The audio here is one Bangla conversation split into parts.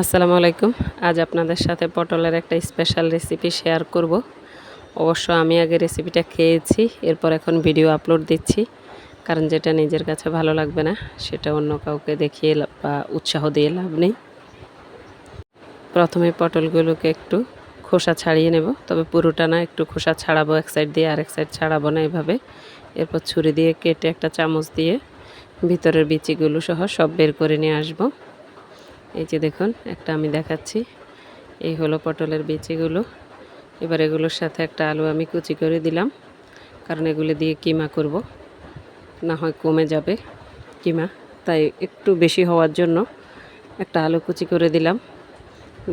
আসসালামু আলাইকুম। আজ আপনাদের সাথে পটলের একটা স্পেশাল রেসিপি শেয়ার করব। অবশ্য আমি আগে রেসিপিটা খেয়েছি, এরপর এখন ভিডিও আপলোড দিচ্ছি, কারণ যেটা নিজের কাছে ভালো লাগবে না, সেটা অন্য কাউকে দেখিয়ে বা উৎসাহ দিয়ে লাভ নেই। প্রথমে পটলগুলোকে একটু খোসা ছাড়িয়ে নেব, তবে পুরোটা না, একটু খোসা ছাড়াবো এক সাইড দিয়ে, আরেক সাইড ছাড়াবো না এভাবে। এরপর ছুরি দিয়ে কেটে একটা চামচ দিয়ে ভিতরের বিচিগুলো সহ সব বের করে নিয়ে আসব। এই যে দেখুন, একটা আমি দেখাচ্ছি। এই হলো পটলের বিচিগুলো। এবার এগুলোর সাথে একটা আলু আমি কুচি করে দিলাম, কারণ এগুলো দিয়ে কিমা করব। না হয় কমে যাবে কিমা, তাই একটু বেশি হওয়ার জন্য একটা আলু কুচি করে দিলাম।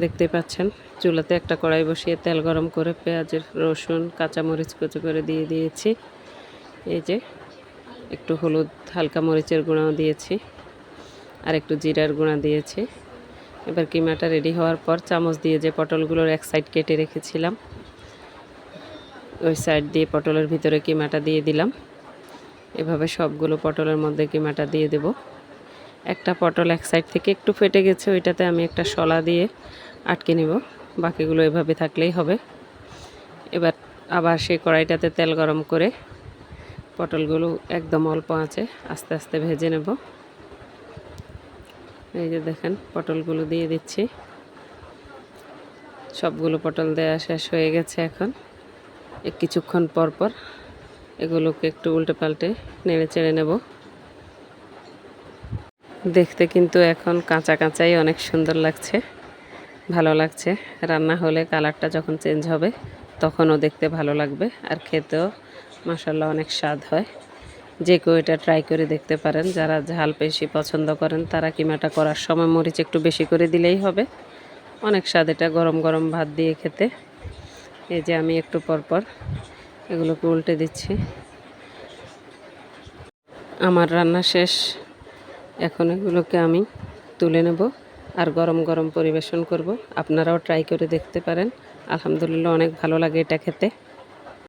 দেখতে পাচ্ছেন, চুলাতে একটা কড়াই বসিয়ে তেল গরম করে পেঁয়াজের রসুন, কাঁচামরিচ কুচি করে দিয়ে দিয়েছি। এই যে একটু হলুদ, হালকা মরিচের গুঁড়াও দিয়েছি, আর একটু জিরার গুঁড়া দিয়েছি। এবার কিমাটা রেডি হওয়ার পর চামচ দিয়ে যে পটলগুলোর এক সাইড কেটে রেখেছিলাম, ওই সাইড দিয়ে পটলের ভিতরে কিমাটা দিয়ে দিলাম। এভাবে সবগুলো পটলের মধ্যে কিমাটা দিয়ে দেব। একটা পটল এক সাইড থেকে একটু ফেটে গেছে, ওইটাতে আমি একটা শলা দিয়ে আটকে নেব। বাকিগুলো এভাবে থাকলেই হবে। এবার আবার সেই কড়াইটাতে তেল গরম করে পটলগুলো একদম অল্প আছে আস্তে আস্তে ভেজে নেব। এই যে দেখেন, পটলগুলো দিয়ে দিচ্ছি। সবগুলো পটল দেওয়া শেষ হয়ে গেছে এখন। কিছুক্ষণ পর পর এগুলোকে একটু উল্টে পাল্টে নেড়ে চেড়ে নেব। দেখতে কিন্তু এখন কাঁচা কাঁচাই অনেক সুন্দর লাগছে, ভালো লাগছে। রান্না হলে কালারটা যখন চেঞ্জ হবে, তখনও দেখতে ভালো লাগবে। আর খেতেও মাসাল্লাহ অনেক স্বাদ হয়। যে কেউ এটা ট্রাই করে দেখতে পারেন। যারা ঝাল বেশি পছন্দ করেন, তারা কিমাটা করার সময় মরিচ একটু বেশি করে দিলেই হবে। অনেক স্বাদ এটা গরম গরম ভাত দিয়ে খেতে। এই যে আমি একটু পর পর এগুলোকে উল্টে দিচ্ছি। আমার রান্না শেষ। এখন এগুলোকে আমি তুলে নেব আর গরম গরম পরিবেশন করব। আপনারাও ট্রাই করে দেখতে পারেন। আলহামদুলিল্লাহ অনেক ভালো লাগে এটা খেতে।